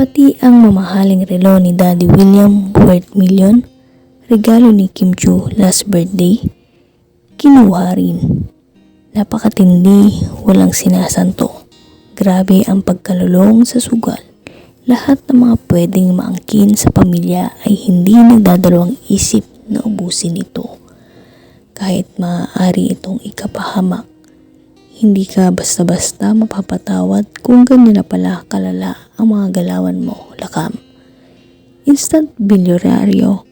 Pati ang mamahaling relo ni Daddy William worth million, regalo ni Kim Chu last birthday, kinuha rin. Napakatindi, walang sinasanto. Grabe ang pagkalulong sa sugal. Lahat ng mga pwedeng maangkin sa pamilya ay hindi nagdadalawang isip na ubusin ito. Kahit maaari itong ikapahamak, hindi ka basta-basta mapapatawad kung ganyan na pala kalala ang mga galawan mo, lakam. Instant bilyonaryo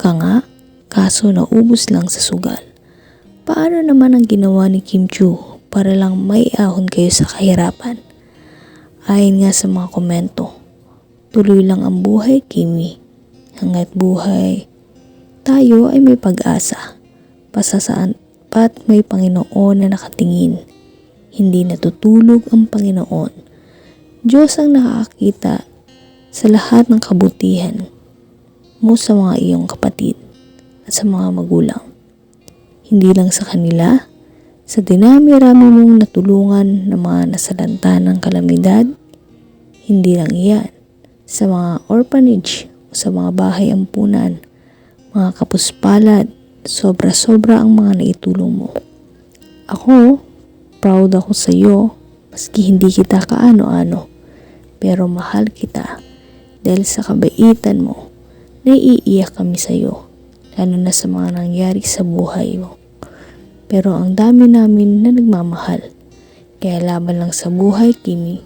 ka nga, kaso naubos lang sa sugal. Paano naman ang ginawa ni Kim Chu para lang may ahon kayo sa kahirapan? Ayon nga sa mga komento, tuloy lang ang buhay, Kimi. Hanggat buhay, tayo ay may pag-asa. Pasasaan pat may Panginoon na nakatingin. Hindi natutulog ang Panginoon. Diyos ang nakakita sa lahat ng kabutihan mo sa mga iyong kapatid at sa mga magulang. Hindi lang sa kanila, sa dinami-rami mong natulungan ng mga nasalanta ng kalamidad, hindi lang iyan, sa mga orphanage o sa mga bahay ampunan, mga kapuspalad, sobra-sobra ang mga naitulong mo. Ako, proud ako sa iyo, maski hindi kita kaano-ano, pero mahal kita dahil sa kabaitan mo, naiiyak kami sa iyo, lalo na sa mga nangyari sa buhay mo. Pero ang dami namin na nagmamahal, kaya laban lang sa buhay, Kimi.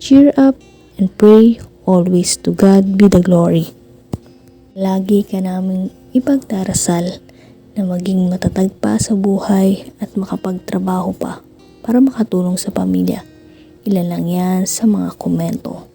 Cheer up and pray always to God be the glory. Lagi ka naming ipagdarasal na maging matatag pa sa buhay at makapagtrabaho pa para makatulong sa pamilya. Ilan lang yan sa mga komento.